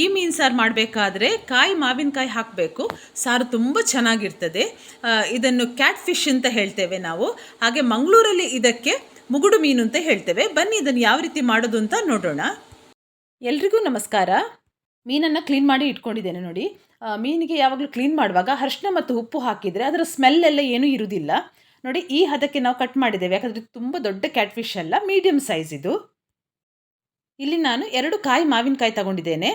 ಈ ಮೀನು ಸಾರು ಮಾಡಬೇಕಾದ್ರೆ ಕಾಯಿ ಮಾವಿನಕಾಯಿ ಹಾಕಬೇಕು. ಸಾರು ತುಂಬ ಚೆನ್ನಾಗಿರ್ತದೆ. ಇದನ್ನು ಕ್ಯಾಟ್ ಫಿಶ್ ಅಂತ ಹೇಳ್ತೇವೆ ನಾವು. ಹಾಗೆ ಮಂಗಳೂರಲ್ಲಿ ಇದಕ್ಕೆ ಮುಗುಡು ಮೀನು ಅಂತ ಹೇಳ್ತೇವೆ. ಬನ್ನಿ ಇದನ್ನು ಯಾವ ರೀತಿ ಮಾಡೋದು ಅಂತ ನೋಡೋಣ. ಎಲ್ರಿಗೂ ನಮಸ್ಕಾರ. ಮೀನನ್ನು ಕ್ಲೀನ್ ಮಾಡಿ ಇಟ್ಕೊಂಡಿದ್ದೇನೆ ನೋಡಿ. ಮೀನಿಗೆ ಯಾವಾಗಲೂ ಕ್ಲೀನ್ ಮಾಡುವಾಗ ಅರಿಶಿನ ಮತ್ತು ಉಪ್ಪು ಹಾಕಿದರೆ ಅದರ ಸ್ಮೆಲ್ ಎಲ್ಲ ಏನೂ ಇರುವುದಿಲ್ಲ ನೋಡಿ, ಈ ಹದಕ್ಕೆ ನಾವು ಕಟ್ ಮಾಡಿದ್ದೇವೆ. ಯಾಕಂದರೆ ತುಂಬ ದೊಡ್ಡ ಕ್ಯಾಟ್ ಫಿಶ್ ಅಲ್ಲ ಮೀಡಿಯಮ್ ಸೈಜ್ ಇದು. ಇಲ್ಲಿ ನಾನು ಎರಡು ಕಾಯಿ ಮಾವಿನಕಾಯಿ ತಗೊಂಡಿದ್ದೇನೆ.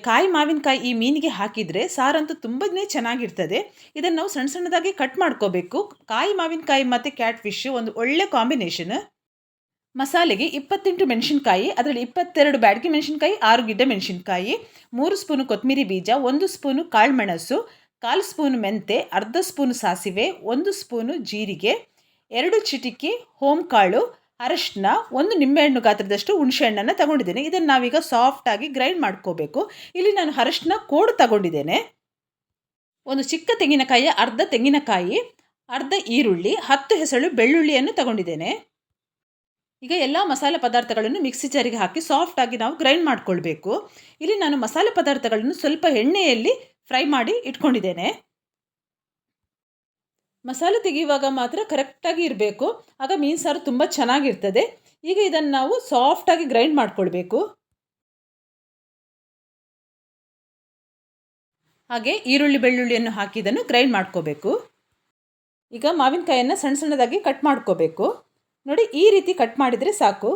ಕಾಯಿ ಮಾವಿನಕಾಯಿ ಈ ಮೀನಿಗೆ ಹಾಕಿದರೆ ಸಾರಂತೂ ತುಂಬನೇ ಚೆನ್ನಾಗಿರ್ತದೆ. ಇದನ್ನು ನಾವು ಸಣ್ಣ ಸಣ್ಣದಾಗಿ ಕಟ್ ಮಾಡ್ಕೋಬೇಕು. ಕಾಯಿ ಮಾವಿನಕಾಯಿ ಮತ್ತು ಕ್ಯಾಟ್ ಫಿಶ್ ಒಂದು ಒಳ್ಳೆ ಕಾಂಬಿನೇಷನ್. ಮಸಾಲೆಗೆ ಇಪ್ಪತ್ತೆಂಟು ಮೆಣಸಿನ್ಕಾಯಿ, ಅದರಲ್ಲಿ ಇಪ್ಪತ್ತೆರಡು ಬ್ಯಾಡಗಿ ಮೆಣಸಿನ್ಕಾಯಿ, ಆರು ಗಿಡ್ಡ ಮೆಣಸಿನ್ಕಾಯಿ, ಮೂರು ಸ್ಪೂನು ಕೊತ್ತಂಬರಿ ಬೀಜ, ಒಂದು ಸ್ಪೂನು ಕಾಳುಮೆಣಸು, ಕಾಲು ಸ್ಪೂನು ಮೆಂತೆ, ಅರ್ಧ ಸ್ಪೂನು ಸಾಸಿವೆ, ಒಂದು ಸ್ಪೂನು ಜೀರಿಗೆ, ಎರಡು ಚಿಟಿಕೆ, ಹೋಮ್ ಕಾಳು ಅರಶಿನ ಒಂದು ನಿಂಬೆಹಣ್ಣು ಗಾತ್ರದಷ್ಟು ಹುಣಸೆಹಣ್ಣನ್ನು ತಗೊಂಡಿದ್ದೇನೆ. ಇದನ್ನು ನಾವೀಗ ಸಾಫ್ಟಾಗಿ ಗ್ರೈಂಡ್ ಮಾಡ್ಕೋಬೇಕು. ಇಲ್ಲಿ ನಾನು ಅರಶಿನ ಕೋಡು ತಗೊಂಡಿದ್ದೇನೆ. ಒಂದು ಚಿಕ್ಕ ತೆಂಗಿನಕಾಯಿ ಅರ್ಧ ತೆಂಗಿನಕಾಯಿ, ಅರ್ಧ ಈರುಳ್ಳಿ, ಹತ್ತು ಹೆಸಳು ಬೆಳ್ಳುಳ್ಳಿಯನ್ನು ತಗೊಂಡಿದ್ದೇನೆ. ಈಗ ಎಲ್ಲ ಮಸಾಲೆ ಪದಾರ್ಥಗಳನ್ನು ಮಿಕ್ಸಿ ಜಾರಿಗೆ ಹಾಕಿ ಸಾಫ್ಟಾಗಿ ನಾವು ಗ್ರೈಂಡ್ ಮಾಡ್ಕೊಳ್ಬೇಕು. ಇಲ್ಲಿ ನಾನು ಮಸಾಲೆ ಪದಾರ್ಥಗಳನ್ನು ಸ್ವಲ್ಪ ಎಣ್ಣೆಯಲ್ಲಿ ಫ್ರೈ ಮಾಡಿ ಇಟ್ಕೊಂಡಿದ್ದೇನೆ. ಮಸಾಲೆ ತೆಗೆಯುವಾಗ ಮಾತ್ರ ಕರೆಕ್ಟಾಗಿ ಇರಬೇಕು. ಆಗ ಮೀನು ಸಾರು ತುಂಬ ಚೆನ್ನಾಗಿರ್ತದೆ. ಈಗ ಇದನ್ನು ನಾವು ಸಾಫ್ಟಾಗಿ ಗ್ರೈಂಡ್ ಮಾಡ್ಕೊಳ್ಬೇಕು. ಹಾಗೆ ಈರುಳ್ಳಿ ಬೆಳ್ಳುಳ್ಳಿಯನ್ನು ಹಾಕಿ ಇದನ್ನು ಗ್ರೈಂಡ್ ಮಾಡ್ಕೋಬೇಕು. ಈಗ ಮಾವಿನಕಾಯನ್ನು ಸಣ್ಣ ಸಣ್ಣದಾಗಿ ಕಟ್ ಮಾಡ್ಕೋಬೇಕು. ನೋಡಿ ಈ ರೀತಿ ಕಟ್ ಮಾಡಿದರೆ ಸಾಕು.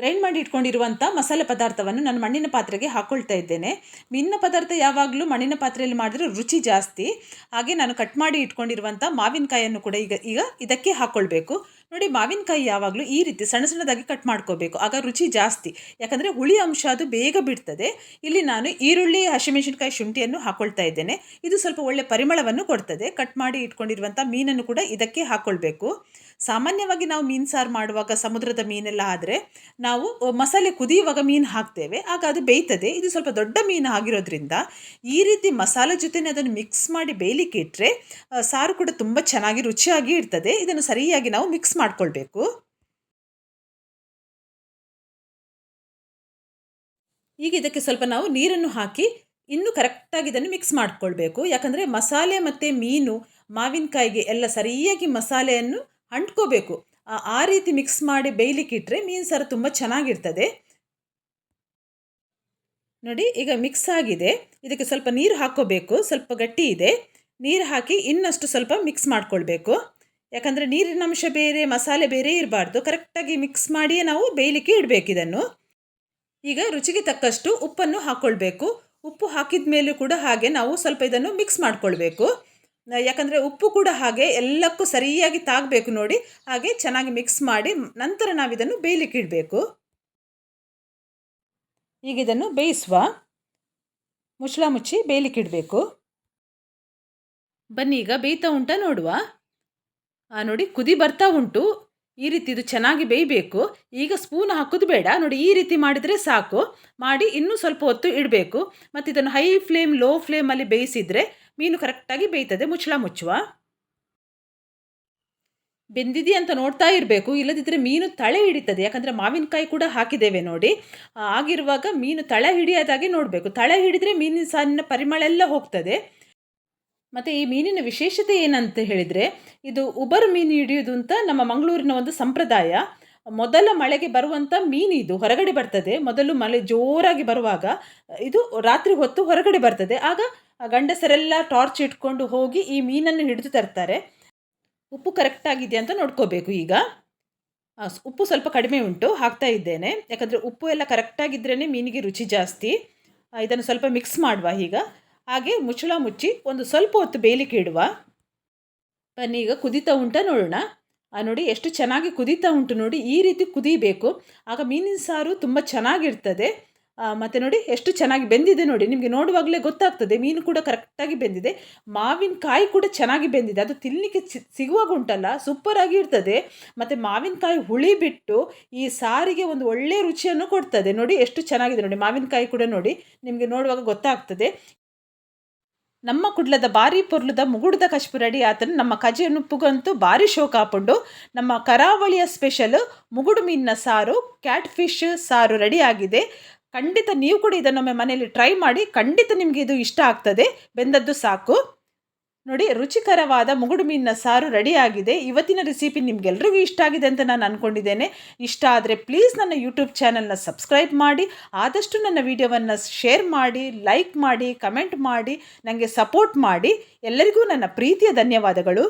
ಗ್ರೈಂಡ್ ಮಾಡಿ ಇಟ್ಕೊಂಡಿರುವಂಥ ಮಸಾಲೆ ಪದಾರ್ಥವನ್ನು ನಾನು ಮಣ್ಣಿನ ಪಾತ್ರೆಗೆ ಹಾಕ್ಕೊಳ್ತಾ ಇದ್ದೇನೆ. ಮೀನಿನ ಪದಾರ್ಥ ಯಾವಾಗಲೂ ಮಣ್ಣಿನ ಪಾತ್ರೆಯಲ್ಲಿ ಮಾಡಿದ್ರೆ ರುಚಿ ಜಾಸ್ತಿ. ಹಾಗೆ ನಾನು ಕಟ್ ಮಾಡಿ ಇಟ್ಕೊಂಡಿರುವಂಥ ಮಾವಿನಕಾಯನ್ನು ಕೂಡ ಈಗ ಈಗ ಇದಕ್ಕೆ ಹಾಕ್ಕೊಳ್ಬೇಕು ನೋಡಿ ಮಾವಿನಕಾಯಿ ಯಾವಾಗಲೂ ಈ ರೀತಿ ಸಣ್ಣ ಸಣ್ಣದಾಗಿ ಕಟ್ ಮಾಡ್ಕೋಬೇಕು. ಆಗ ರುಚಿ ಜಾಸ್ತಿ. ಯಾಕಂದರೆ ಹುಳಿ ಅಂಶ ಅದು ಬೇಗ ಬಿಡ್ತದೆ. ಇಲ್ಲಿ ನಾನು ಈರುಳ್ಳಿ, ಹಸಿಮೆಣಸಿನಕಾಯಿ ಶುಂಠಿಯನ್ನು ಹಾಕ್ಕೊಳ್ತಾ ಇದ್ದೇನೆ. ಇದು ಸ್ವಲ್ಪ ಒಳ್ಳೆ ಪರಿಮಳವನ್ನು ಕೊಡ್ತದೆ. ಕಟ್ ಮಾಡಿ ಇಟ್ಕೊಂಡಿರುವಂಥ ಮೀನನ್ನು ಕೂಡ ಇದಕ್ಕೆ ಹಾಕ್ಕೊಳ್ಬೇಕು ಸಾಮಾನ್ಯವಾಗಿ ನಾವು ಮೀನು ಸಾರು ಮಾಡುವಾಗ ಸಮುದ್ರದ ಮೀನೆಲ್ಲ ಆದರೆ ನಾವು ಮಸಾಲೆ ಕುದಿಯುವಾಗ ಮೀನು ಹಾಕ್ತೇವೆ. ಆಗ ಅದು ಬೇಯ್ತದೆ. ಇದು ಸ್ವಲ್ಪ ದೊಡ್ಡ ಮೀನು ಆಗಿರೋದ್ರಿಂದ ಈ ರೀತಿ ಮಸಾಲೆ ಜೊತೆನೇ ಅದನ್ನು ಮಿಕ್ಸ್ ಮಾಡಿ ಬೇಯಲಿಕ್ಕೆ ಇಟ್ಟರೆ ಸಾರು ಕೂಡ ತುಂಬ ಚೆನ್ನಾಗಿ ರುಚಿಯಾಗಿ ಇರ್ತದೆ. ಇದನ್ನು ಸರಿಯಾಗಿ ನಾವು ಮಿಕ್ಸ್ ಮಾಡ್ಕೊಳ್ಬೇಕು. ಈಗ ಇದಕ್ಕೆ ಸ್ವಲ್ಪ ನಾವು ನೀರನ್ನು ಹಾಕಿ ಇನ್ನೂ ಕರೆಕ್ಟಾಗಿ ಇದನ್ನು ಮಿಕ್ಸ್ ಮಾಡ್ಕೊಳ್ಬೇಕು. ಯಾಕಂದರೆ ಮಸಾಲೆ ಮತ್ತು ಮೀನು, ಮಾವಿನಕಾಯಿಗೆ ಎಲ್ಲ ಸರಿಯಾಗಿ ಮಸಾಲೆಯನ್ನು ಅಂಟ್ಕೋಬೇಕು. ಆ- ರೀತಿ ಮಿಕ್ಸ್ ಮಾಡಿ ಬೇಯಲಿಕ್ಕೆ ಇಟ್ಟರೆ ಮೀನು ಸಾರು ತುಂಬ ಚೆನ್ನಾಗಿರ್ತದೆ. ನೋಡಿ, ಈಗ ಮಿಕ್ಸ್ ಆಗಿದೆ. ಇದಕ್ಕೆ ಸ್ವಲ್ಪ ನೀರು ಹಾಕೋಬೇಕು ಸ್ವಲ್ಪ ಗಟ್ಟಿ ಇದೆ. ನೀರು ಹಾಕಿ ಇನ್ನಷ್ಟು ಸ್ವಲ್ಪ ಮಿಕ್ಸ್ ಮಾಡ್ಕೊಳ್ಬೇಕು. ಯಾಕಂದರೆ ನೀರಿನ ಅಂಶ ಬೇರೆ, ಮಸಾಲೆ ಬೇರೆ ಇರಬಾರ್ದು. ಕರೆಕ್ಟಾಗಿ ಮಿಕ್ಸ್ ಮಾಡಿಯೇ ನಾವು ಬೇಯಲಿಕ್ಕೆ ಇಡಬೇಕು ಇದನ್ನು. ಈಗ ರುಚಿಗೆ ತಕ್ಕಷ್ಟು ಉಪ್ಪನ್ನು ಹಾಕ್ಕೊಳ್ಬೇಕು ಉಪ್ಪು ಹಾಕಿದ ಮೇಲೂ ಕೂಡ ಹಾಗೆ ನಾವು ಸ್ವಲ್ಪ ಇದನ್ನು ಮಿಕ್ಸ್ ಮಾಡ್ಕೊಳ್ಬೇಕು. ಯಾಕಂದರೆ ಉಪ್ಪು ಕೂಡ ಹಾಗೆ ಎಲ್ಲಕ್ಕೂ ಸರಿಯಾಗಿ ತಾಗಬೇಕು ನೋಡಿ. ಹಾಗೆ ಚೆನ್ನಾಗಿ ಮಿಕ್ಸ್ ಮಾಡಿ ನಂತರ ನಾವು ಇದನ್ನು ಬೇಯಲಿಕ್ಕೆ ಇಡಬೇಕು. ಈಗ ಇದನ್ನು ಬೇಯಿಸುವ ಮುಚ್ಚಳ ಮುಚ್ಚಿ ಬೇಯಲಿಕ್ಕೆ ಇಡಬೇಕು. ಬನ್ನಿ ಈಗ ಬೇಯ್ತಾ ಉಂಟ ನೋಡುವ. ನೋಡಿ, ಕುದಿ ಬರ್ತಾ ಉಂಟು. ಈ ರೀತಿ ಇದು ಚೆನ್ನಾಗಿ ಬೇಯಬೇಕು. ಈಗ ಸ್ಪೂನ್ ಹಾಕೋದು ಬೇಡ. ನೋಡಿ, ಈ ರೀತಿ ಮಾಡಿದರೆ ಸಾಕು. ಮಾಡಿ ಇನ್ನೂ ಸ್ವಲ್ಪ ಹೊತ್ತು ಇಡಬೇಕು. ಮತ್ತು ಇದನ್ನು ಹೈ ಫ್ಲೇಮ್, ಲೋ ಫ್ಲೇಮಲ್ಲಿ ಬೇಯಿಸಿದರೆ ಮೀನು ಕರೆಕ್ಟಾಗಿ ಬೇಯ್ತದೆ. ಮುಚ್ಚಳ ಮುಚ್ಚುವ. ಬೆಂದಿದೆ ಅಂತ ನೋಡ್ತಾ ಇರಬೇಕು. ಇಲ್ಲದಿದ್ದರೆ ಮೀನು ತಳೆ ಹಿಡಿತದೆ. ಯಾಕಂದರೆ ಮಾವಿನಕಾಯಿ ಕೂಡ ಹಾಕಿದ್ದೇವೆ ನೋಡಿ. ಆಗಿರುವಾಗ ಮೀನು ತಳೆ ಹಿಡಿಯೋದಾಗಿ ನೋಡಬೇಕು. ತಳೆ ಹಿಡಿದರೆ ಮೀನಿನ ಸಣ್ಣ ಪರಿಮಳ ಎಲ್ಲ ಹೋಗ್ತದೆ. ಮತ್ತು ಈ ಮೀನಿನ ವಿಶೇಷತೆ ಏನಂತ ಹೇಳಿದರೆ, ಇದು ಉಬರ್ ಮೀನು ಹಿಡಿಯೋದು ಅಂತ ನಮ್ಮ ಮಂಗಳೂರಿನ ಒಂದು ಸಂಪ್ರದಾಯ. ಮೊದಲ ಮಳೆಗೆ ಬರುವಂಥ ಮೀನು ಇದು, ಹೊರಗಡೆ ಬರ್ತದೆ. ಮೊದಲು ಮಳೆ ಜೋರಾಗಿ ಬರುವಾಗ ಇದು ರಾತ್ರಿ ಹೊತ್ತು ಹೊರಗಡೆ ಬರ್ತದೆ. ಆಗ ಗಂಡಸರೆಲ್ಲ ಟಾರ್ಚ್ ಇಟ್ಕೊಂಡು ಹೋಗಿ ಈ ಮೀನನ್ನು ಹಿಡಿದು ತರ್ತಾರೆ. ಉಪ್ಪು ಕರೆಕ್ಟಾಗಿದೆಯಾ ಅಂತ ನೋಡ್ಕೋಬೇಕು ಈಗ. ಉಪ್ಪು ಸ್ವಲ್ಪ ಕಡಿಮೆ ಉಂಟು, ಹಾಕ್ತಾ ಇದ್ದೇನೆ. ಯಾಕಂದರೆ ಉಪ್ಪು ಎಲ್ಲ ಕರೆಕ್ಟಾಗಿದ್ರೇ ಮೀನಿಗೆ ರುಚಿ ಜಾಸ್ತಿ. ಇದನ್ನು ಸ್ವಲ್ಪ ಮಿಕ್ಸ್ ಮಾಡುವ ಈಗ. ಹಾಗೆ ಮುಚ್ಚಳ ಮುಚ್ಚಿ ಒಂದು ಸ್ವಲ್ಪ ಹೊತ್ತು ಬೇಯಲಿಕ್ಕೆ ಇಡುವ. ಬನ್ನಿ, ಈಗ ಕುದೀತಾ ಉಂಟ ನೋಡೋಣ. ಆ ನೋಡಿ, ಎಷ್ಟು ಚೆನ್ನಾಗಿ ಕುದೀತಾ ಉಂಟು ನೋಡಿ, ಈ ರೀತಿ ಕುದೀಬೇಕು. ಆಗ ಮೀನಿನ ಸಾರು ತುಂಬ ಚೆನ್ನಾಗಿರ್ತದೆ. ಮತ್ತು ನೋಡಿ, ಎಷ್ಟು ಚೆನ್ನಾಗಿ ಬೆಂದಿದೆ ನೋಡಿ. ನಿಮಗೆ ನೋಡುವಾಗಲೇ ಗೊತ್ತಾಗ್ತದೆ, ಮೀನು ಕೂಡ ಕರೆಕ್ಟಾಗಿ ಬೆಂದಿದೆ. ಮಾವಿನಕಾಯಿ ಕೂಡ ಚೆನ್ನಾಗಿ ಬೆಂದಿದೆ. ಅದು ತಿನ್ನಲಿಕ್ಕೆ ಸಿಗುವಾಗ ಉಂಟಲ್ಲ ಸೂಪರಾಗಿ ಇರ್ತದೆ. ಮತ್ತು ಮಾವಿನಕಾಯಿ ಹುಳಿ ಬಿಟ್ಟು ಈ ಸಾರಿಗೆ ಒಂದು ಒಳ್ಳೆಯ ರುಚಿಯನ್ನು ಕೊಡ್ತದೆ. ನೋಡಿ, ಎಷ್ಟು ಚೆನ್ನಾಗಿದೆ ನೋಡಿ ಮಾವಿನಕಾಯಿ ಕೂಡ ನೋಡಿ. ನಿಮಗೆ ನೋಡುವಾಗ ಗೊತ್ತಾಗ್ತದೆ. ನಮ್ಮ ಕುಡ್ಲದ ಬಾರಿ ಪೊರ್ಲದ ಮುಗುಡ್ದ ಕಶ್ಪುರಡಿ ಆತನು. ನಮ್ಮ ಕಜೆ ನುಪ್ಪುಗಂತೂ ಭಾರಿ ಶೋಕ ಹಾಕೊಂಡು ನಮ್ಮ ಕರಾವಳಿಯ ಸ್ಪೆಷಲ್ ಮುಗುಡು ಮೀನಿನ ಸಾರು, ಕ್ಯಾಟ್ ಫಿಶ್ ಸಾರು ರೆಡಿ ಆಗಿದೆ. ಖಂಡಿತ ನೀವು ಕೂಡ ಇದನ್ನೊಮ್ಮೆ ಮನೆಯಲ್ಲಿ ಟ್ರೈ ಮಾಡಿ, ಖಂಡಿತ ನಿಮಗೆ ಇದು ಇಷ್ಟ ಆಗ್ತದೆ. ಬೆಂದದ್ದು ಸಾಕು. ನೋಡಿ, ರುಚಿಕರವಾದ ಮುಗುಡು ಮೀನಿನ ಸಾರು ರೆಡಿಯಾಗಿದೆ. ಇವತ್ತಿನ ರೆಸಿಪಿ ನಿಮಗೆಲ್ಲರಿಗೂ ಇಷ್ಟ ಆಗಿದೆ ಅಂತ ನಾನು ಅಂದ್ಕೊಂಡಿದ್ದೇನೆ ಇಷ್ಟ ಆದರೆ ಪ್ಲೀಸ್ ನನ್ನ ಯೂಟ್ಯೂಬ್ ಚಾನಲ್ನ ಸಬ್ಸ್ಕ್ರೈಬ್ ಮಾಡಿ, ಆದಷ್ಟು ನನ್ನ ವಿಡಿಯೋವನ್ನು ಶೇರ್ ಮಾಡಿ, ಲೈಕ್ ಮಾಡಿ, ಕಮೆಂಟ್ ಮಾಡಿ ನನಗೆ ಸಪೋರ್ಟ್ ಮಾಡಿ. ಎಲ್ಲರಿಗೂ ನನ್ನ ಪ್ರೀತಿಯ ಧನ್ಯವಾದಗಳು.